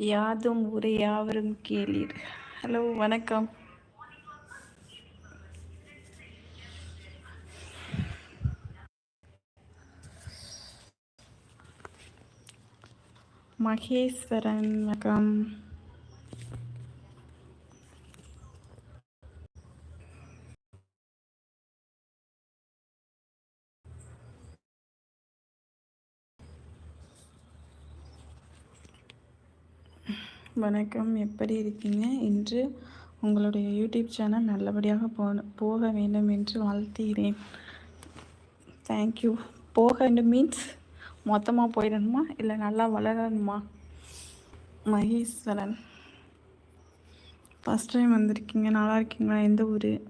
யாதும் ஊரே யாவரும் கேளீர். ஹலோ வணக்கம். மகேஸ்வரன் வணக்கம். வணக்கம். எப்படி இருக்கீங்க? இன்று உங்களுடைய யூடியூப் சேனல் நல்லபடியாக போன போக வேண்டும் என்று வாழ்த்துகிறேன். தேங்க்யூ போக வேண்டும் மீன்ஸ் மொத்தமாக போயிடணுமா? இல்லை நல்லா வளரணுமா? மகேஸ்வரன். ஃபஸ்ட் டைம் வந்திருக்கீங்க. நல்லா இருக்கீங்களா? எந்த ஊர்?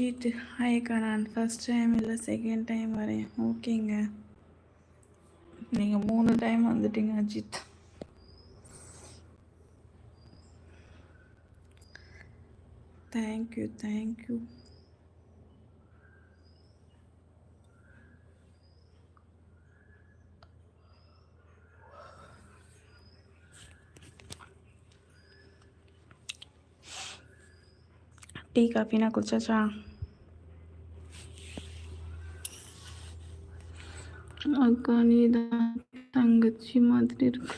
அஜித் ஹாய்க்கா நான் ஃபஸ்ட் டைம் இல்லை செகண்ட் டைம் வரேன். ஓகேங்க. நீங்கள் மூணு டைம் வந்துட்டீங்க Ajith thank you thank you tea காஃபினா குடிச்சாச்சா? அக்கா நீ தான் தங்கச்சி மாதிரி இருக்கு.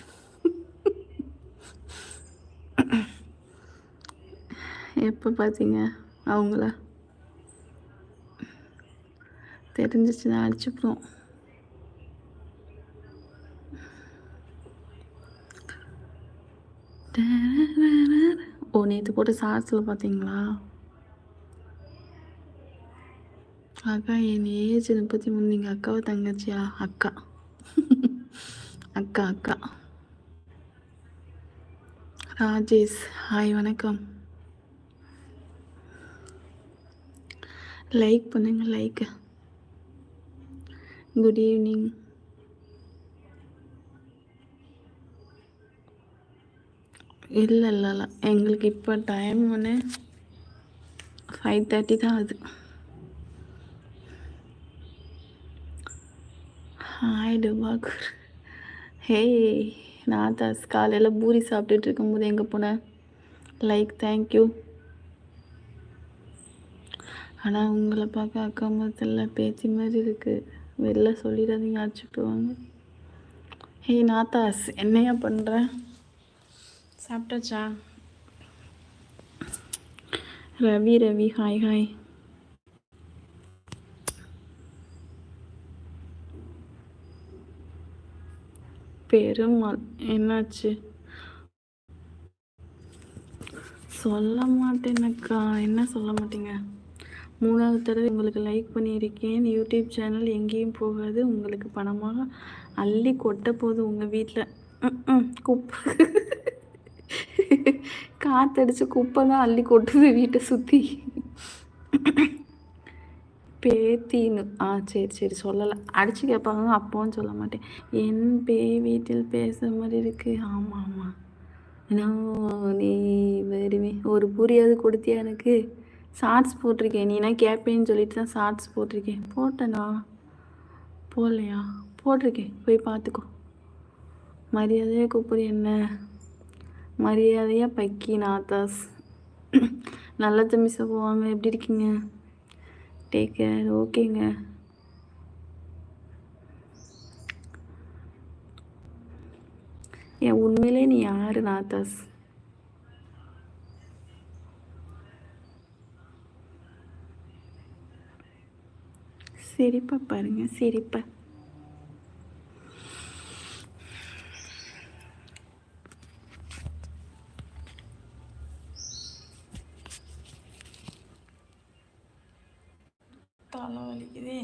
எப்போ பார்த்தீங்க அவங்கள? தெரிஞ்சிச்சுன்னா அடிச்சுப்போம். ஓ நேற்று போட்டு சார்ஸில் பார்த்தீங்களா அக்கா என் ஏஜ் முப்பத்தி மூணு நீங்கள் அக்காவை தங்கச்சியா அக்கா அக்கா அக்கா ராஜேஷ் ஹாய் வணக்கம் லைக் பண்ணுங்க லைக் குட் ஈவினிங் இல்லை இல்லை இல்லை எங்களுக்கு இப்போ டைம் ஒன்று ஃபைவ் தேர்ட்டி தான் ஆகுது ஹாய் டுபாகூர் ஹே நாதாஸ் காலையில் பூரி சாப்பிட்டுட்டு இருக்கும்போது எங்கே போனேன் லைக் தேங்க்யூ ஆனால் உங்களை பார்க்க அக்கா மதத்தில் பேச்சு மாதிரி இருக்குது வெளில சொல்லிடாதீங்க அடிச்சுட்டுவாங்க ஹே நாத்தாஸ் என்னையா பண்ணுற சாப்பிட்டாச்சா? ரவி ரவி ஹாய் ஹாய் பெருமாள் என்னாச்சு? சொல்ல மாட்டேனக்கா. என்ன சொல்ல மாட்டீங்க? மூணாவது தடவை உங்களுக்கு லைக் பண்ணியிருக்கேன். யூடியூப் சேனல் எங்கேயும் போகாது. உங்களுக்கு பணமாக அள்ளி கொட்ட போகுது உங்கள் வீட்டில் குப்பை. காற்றடிச்சு குப்பை தான் அள்ளி கொட்டுது வீட்டை சுற்றி பேத்தின்னு. ஆ சரி சரி சொல்லலை. அடித்து கேட்பாங்க அப்போவும் சொல்ல மாட்டேன். என் பேய் வீட்டில் பேச மாதிரி இருக்கு. ஆமாம் ஆமாம் நான் நீ வருவே. ஒரு புரியாது கொடுத்தியா எனக்கு? ஷார்ட்ஸ் போட்டிருக்கேன். நீனா கேட்பேன்னு சொல்லிட்டு தான் ஷார்ட்ஸ் போட்டிருக்கேன். போட்டேனா? போடலையா? போட்டிருக்கேன். போய் பார்த்துக்கோ. மரியாதையாக கூப்பிடு என்ன? மரியாதையாக பக்கி நாத்தாஸ் நல்ல தம்பி போவாங்க எப்படி இருக்கீங்க? டேக் கேர் ஓகேங்க ஏன் உண்மையிலே நீ யாரு நாத்தாஸ் சிரிப்பா பாருங்க சிரிப்பா. தலை வலிக்குதே.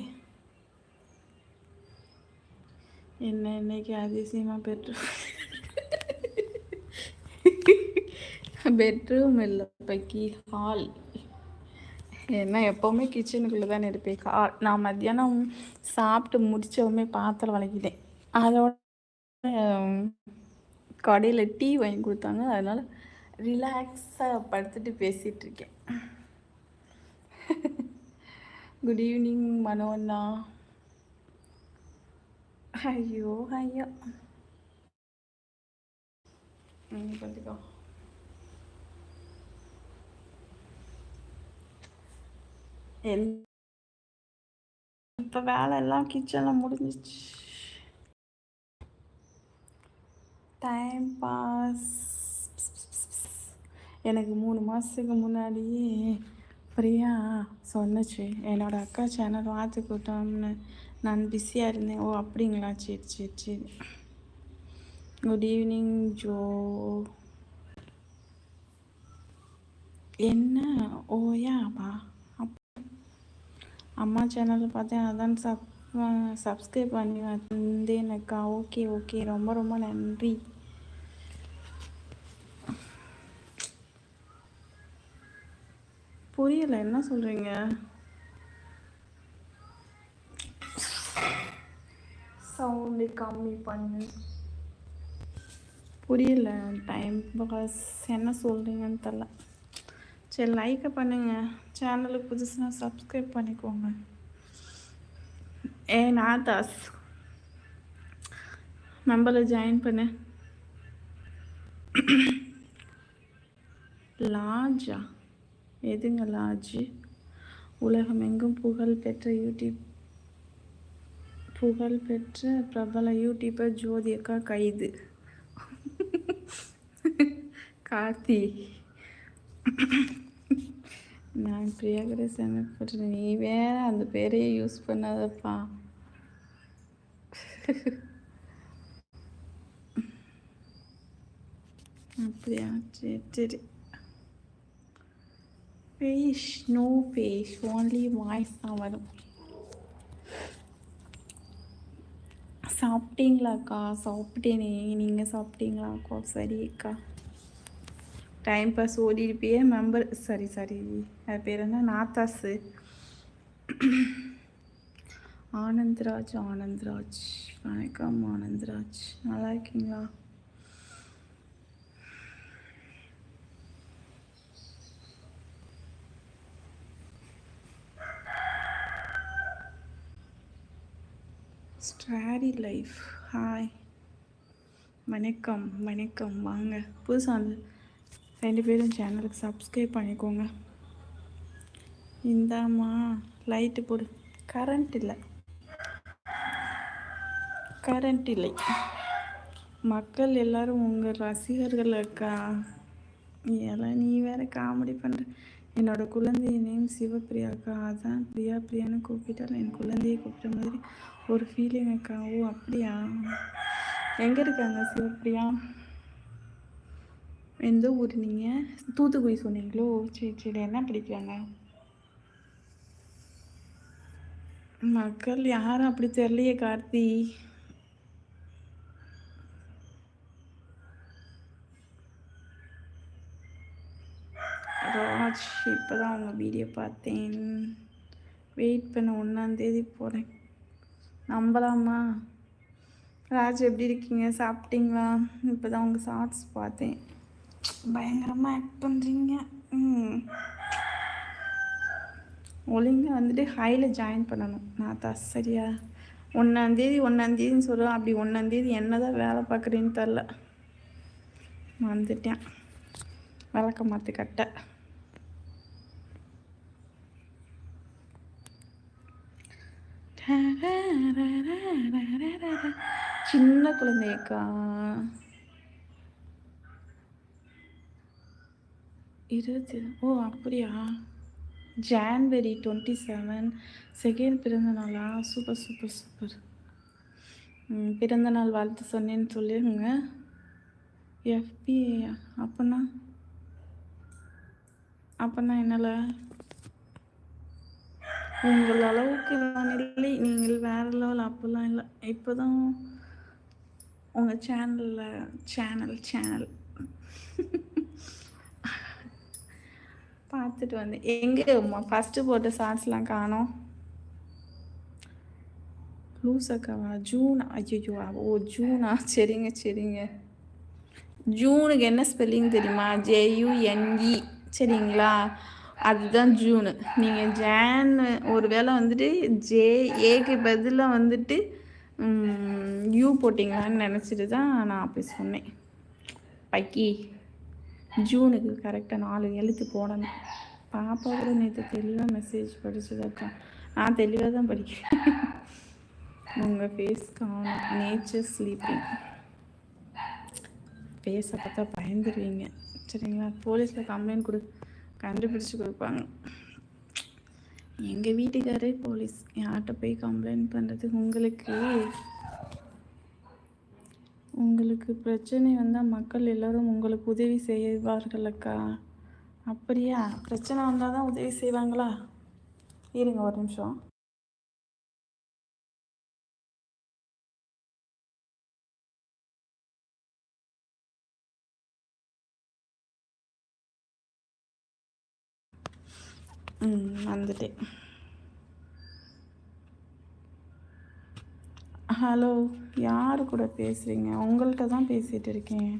என்ன இன்னைக்கு அதிசயமாக பெற்று பெட்ரூம் இல்லை பக்கி ஹால். ஏன்னா எப்போவுமே கிச்சனுக்குள்ளே தானே இருப்பேன் கா நான் மத்தியானம் சாப்பிட்டு முடித்தவுமே பாத்திரம் வளைக்கிட்டேன். அதோட கடையில் டீ வாங்கி கொடுத்தாங்க. அதனால் ரிலாக்ஸாக படுத்துட்டு பேசிகிட்டு இருக்கேன். குட் ஈவினிங் மனோண்ணா ஐயோ ஐயோ பார்த்துக்கோ இப்போ வேலை எல்லாம் கிச்சனில் முடிஞ்சிச்சு டைம் பாஸ் எனக்கு மூணு மாதத்துக்கு முன்னாடியே பிரியா சொன்னச்சு. என்னோடய அக்கா சேனல் கூட்டம்னு நான் பிஸியாக இருந்தேன். ஓ அப்படிங்களா? சரி சரி சரி. Good evening Jo. என்ன? ஓயாப்பா அம்மா சேனல் பார்த்தேன் அதான் சப் சப்ஸ்கிரைப் பண்ணி வந்தேனக்கா. Okay okay. ரொம்ப ரொம்ப நன்றி. புரியல என்ன சொல்கிறீங்க சவுண்டு கம்மி பண்ணு. புரியல டைம் பாஸ் என்ன சொல்கிறீங்கன்னு தெரில. சரி லைக்கை பண்ணுங்கள் சேனலுக்கு புதுசுனா சப்ஸ்கிரைப் பண்ணிக்கோங்க. ஏ நாதாஸ். மெம்பரில் ஜாயின் பண்ணு. லாஜா எதுங்க லாஜ் உலகம் எங்கும் புகழ் பெற்ற யூடியூப் புகழ் பெற்ற பிரபல யூடியூபர் ஜோதி அக்கா கைது. கார்த்தி. நான் பிரியாகரை சமைப்படுறேன் நீ வேற அந்த பேரையே யூஸ் பண்ணாதப்பா. அப்படியா? சரி சரி. Face no face only voice தான் வரும் சாப்பிட்டீங்களாக்கா சாப்பிட்டேனே. நீங்கள் சாப்பிட்டீங்களாக்கா சரி அக்கா. Time pass ஓடிருப்பியே. Member sorry sorry. அது பேர் என்ன? நாத்தாஸு ஆனந்த்ராஜ் ஆனந்த்ராஜ். வணக்கம் ஆனந்த்ராஜ். நல்லா இருக்கீங்களா? ஸ்ட்ராரி லைஃப் ஹாய் வணக்கம் வணக்கம். வாங்க. புதுசாக வந்து ரெண்டு பேரும் சேனலுக்கு சப்ஸ்கிரைப் பண்ணிக்கோங்க. இந்தாம்மா லைட்டு போடு. கரண்ட் இல்லை. கரண்ட் இல்லை. மக்கள் எல்லாரும் உங்கள் ரசிகர்கள் இருக்கா எல்லாம் நீ வேற காமெடி பண்ணுற என்னோட குழந்தைய நேம் சிவப்பிரியா அக்கா அதான் பிரியா பிரியான்னு கூப்பிட்டால் என் குழந்தையை கூப்பிட்ட மாதிரி ஒரு ஃபீலிங் அக்கா. ஓ அப்படியா? எங்கே இருக்காங்க சிவப்பிரியா? எந்த ஊர் நீங்கள் தூத்துக்குடி சொன்னீங்களோ? சரி சரி. என்ன படிக்கிறாங்க? மக்கள் யாரும் அப்படி தெரியலையே கார்த்தி. ராஜ் இப்போ தான் அவங்க வீடியோ பார்த்தேன். வெயிட் பண்ண ஒன்றாந்தேதி போகிறேன் நம்பலாமா? ராஜ் எப்படி இருக்கீங்க? சாப்பிட்டீங்களா? இப்போ தான் உங்கள் ஷார்ட்ஸ் பார்த்தேன். பயங்கரமாக ஆக்ட் பண்ணுறீங்க ம். ஒழுங்காக வந்துட்டு ஹையில் ஜாயின் பண்ணணும். நான் தான் சரியா? ஒன்றாந்தேதி ஒன்றாந்தேதின்னு சொல்லுவேன். அப்படி ஒன்றாந்தேதி என்ன தான் வேலை பார்க்குறேன்னு தெரில வந்துட்டேன். விளக்க மாற்று கட்ட. சின்ன குழந்தைக்கா இருபத்தி ஓ அப்படியா? ஜான்வரி டுவெண்ட்டி செவன் செகண்ட் பிறந்த நாளா? சூப்பர் சூப்பர் சூப்பர் பிறந்த நாள் வாழ்த்து சொன்னேன்னு சொல்லிடுங்க எஃபி அப்போனா அப்போனா என்னால்? உங்கள் அளவுக்கு நான் இல்லை. நீங்கள் வேறு லெவல் அப்போல்லாம் இல்லை. இப்போ தான் உங்கள் சேனலில் சேனல் சேனல் பார்த்துட்டு வந்தேன். எங்கே ஃபஸ்ட்டு போட்ட ஷார்ட்ஸ்லாம் காணோம். லூசக்காவா ஜூனா ஐயோ ஓ ஜூனா? சரிங்க சரிங்க. ஜூனுக்கு என்ன ஸ்பெல்லிங் தெரியுமா? ஜேயுஎன்இ சரிங்களா? அதுதான் ஜூனு நீங்கள் ஜேன் ஒரு வேளை வந்துட்டு ஜே ஏக்கு பதிலாக வந்துட்டு யூ போட்டிங்களான்னு நினச்சிட்டு தான் நான் அப்படி சொன்னேன். பக்கி ஜூனுக்கு கரெக்டாக நாலு எழுத்து போடணும். பாப்பா கூட நேற்று தெளிவாக மெசேஜ் படிச்சதாக்கா நான் தெளிவாக தான் படிக்கிறேன். உங்கள் ஃபேஸ் காணும். நேச்சர் ஸ்லீப்பிங் ஃபேஸை பார்த்தா பயந்துருவீங்க. சரிங்களா? போலீஸில் கம்ப்ளைண்ட் கொடு. கண்டுபிடிச்சு கொடுப்பாங்க. எங்கள் வீட்டுக்காரே போலீஸ். யார்கிட்ட போய் கம்ப்ளைண்ட் பண்ணுறது உங்களுக்கு. உங்களுக்கு பிரச்சனை வந்தால் மக்கள் எல்லோரும் உங்களுக்கு உதவி செய்வார்கள் அக்கா அப்படியா? பிரச்சனை வந்தால் தான் உதவி செய்வாங்களா? இருங்க ஒரு நிமிஷம். வந்துட்டேன். ஹலோ யார் கூட பேசுகிறீங்க உங்கள்கிட்ட தான் பேசிகிட்டு இருக்கேன்.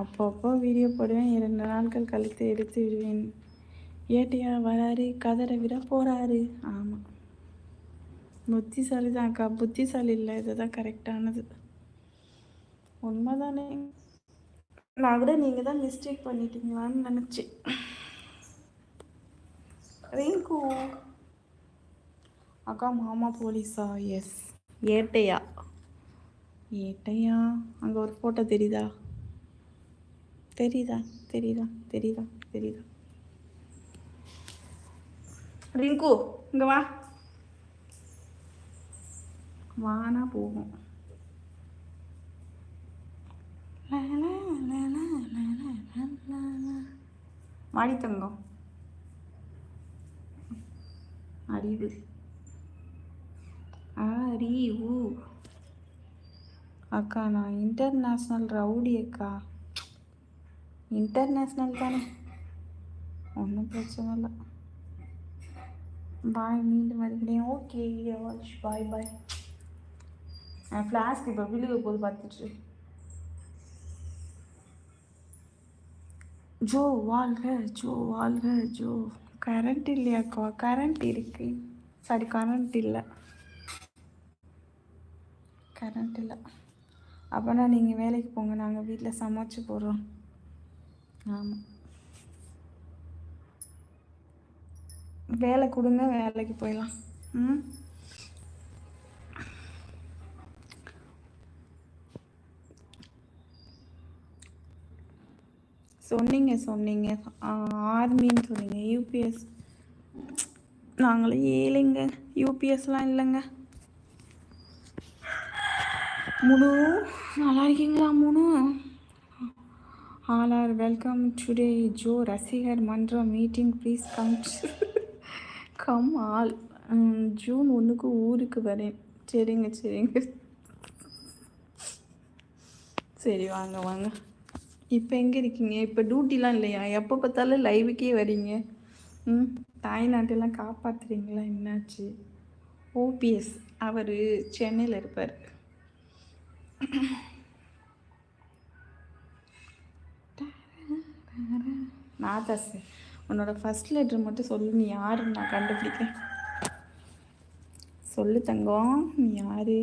அப்பப்போ வீடியோ போடுவேன் இரண்டு நாட்கள் கழித்து எடுத்து விடுவேன். ஏட்டையா வராரு கதரை விட போகிறாரு ஆமாம் புத்திசாலி தான் அக்கா புத்திசாலி இல்லை இதுதான் கரெக்டானது உண்மைதானே? நான் கூட நீங்கள் தான் மிஸ்டேக் பண்ணிட்டீங்களான்னு நினச்சேன். ரிங்கு அக்கா மாமா போலீஸா எஸ் ஏட்டையா? ஏட்டையா? அங்கே ஒரு ஃபோட்டோ தெரியுதா? தெரியுதா? தெரியுதா? தெரியுதா? தெரியுதா? ரிங்கு இங்கே வா. வானா போகும். மாடி தங்கம் அறிவு. அறிவு அக்கா நான் இன்டர்நேஷ்னல் ரவுடி அக்கா. இன்டர்நேஷ்னல் தானே. ஒன்றும் பிரச்சனை இல்லை. பாய் மீண்டும் வருகிறேன் ஓகே வாட்ச் பாய் பாய் என் ஃப்ளாஸ்க் இப்போ விழுக போது பார்த்துட்டு. ஜோ வாழ்க ஜோ வாழ்க ஜோ. கரண்ட் இல்லையாக்கா கரண்ட் இருக்கு. சாரி கரண்ட் இல்லை. கரண்ட் இல்லை. அப்போனா நீங்கள் வேலைக்கு போங்க. நாங்கள் வீட்டில் சமைச்சு போடுறோம். ஆமாம் வேலை கொடுங்க. வேலைக்கு போயிடலாம். ம்? சொன்னீங்க சொன்னீங்க. ஆர்மின்னு சொன்னீங்க. யூபிஎஸ் நாங்களும் ஏழைங்க. யூபிஎஸ்லாம் இல்லைங்க. முனு நல்லா இருக்கீங்களா Munu? All are welcome today Jo ரசிகர் மன்றம் meeting please come come all June ஒன்றுக்கு ஊருக்கு வரேன். சரிங்க சரிங்க. சரி வாங்க வாங்க. இப்போ எங்கே இருக்கீங்க? இப்போ டியூட்டிலாம் இல்லையா? எப்போ பார்த்தாலும் லைவுக்கே வரீங்க. ம் தாய்நாட்டெல்லாம் காப்பாற்றுறீங்களா என்னாச்சு? ஓபிஎஸ் அவர் சென்னையில் இருப்பார். நாதாஸ் உன்னோட ஃபஸ்ட் லெட்ரு மட்டும் சொல்லு. நீ யாருன்னு நான் கண்டுபிடிக்க சொல்லு தங்கம். நீ யாரு?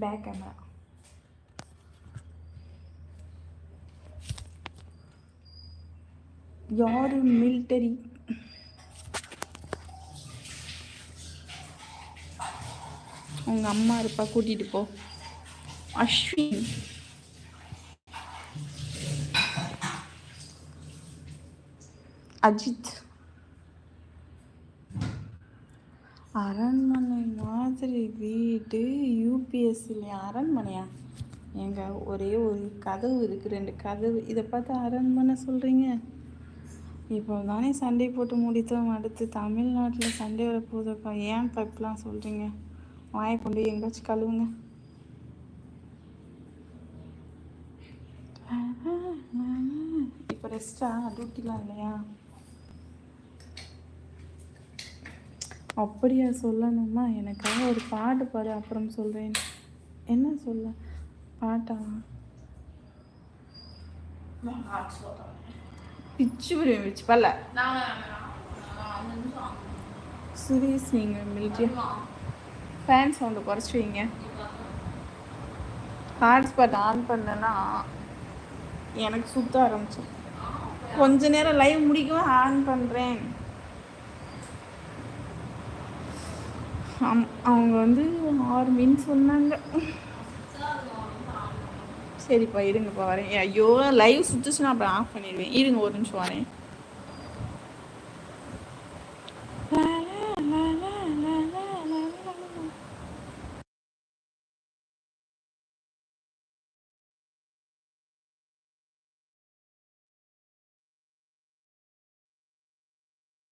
Back camera. யாரு மிலிட்டரி உங்கள் அம்மா இருப்பா கூட்டிகிட்டு போ. அஸ்வின். அஜித். அரண்மனை மாதிரி வீடு யூபிஎஸ்சியில் அரண்மனையா? ஏங்க ஒரே ஒரு கதவு இருக்குது ரெண்டு கதவு. இதை பார்த்து அரண்மனை சொல்கிறீங்க இப்போ தானே சண்டை போட்டு முடித்தோம். அடுத்து தமிழ்நாட்டில் சண்டை வர போதுப்பா ஏன் இப்பெல்லாம் சொல்கிறீங்க வாயை கொண்டு எங்கேயாச்சும் கழுவுங்க. இப்போ ரெஸ்டா டூட்டிலாம் இல்லையா? அப்படியா சொல்லணுமா? எனக்காக ஒரு பாட்டு பாடு அப்புறம் சொல்கிறேன் என்ன சொல்ல? பாட்டா? பிச்சு புரியும் பிச்சு பல்ல சுரேஷ் நீங்கள் மில்ட்ரி ஃபேன் சவுண்டு குறைச்சி வைங்க. ஹாட்ஸ்பாட் ஆன் பண்ணேன்னா எனக்கு சுத்த ஆரம்பிச்சு கொஞ்ச நேரம் லைவ் முடிக்கவும் ஆன் பண்ணுறேன் அவங்க வந்து ஆறு மீன் சொன்னாங்க. சரிப்பா இருங்கப்பா வரேன். ஐயோ லைவ் சுற்றுச்சுன்னா அப்புறம் ஆஃப் பண்ணிடுவேன். இருங்க ஒரு நிமிஷம் வரேன்.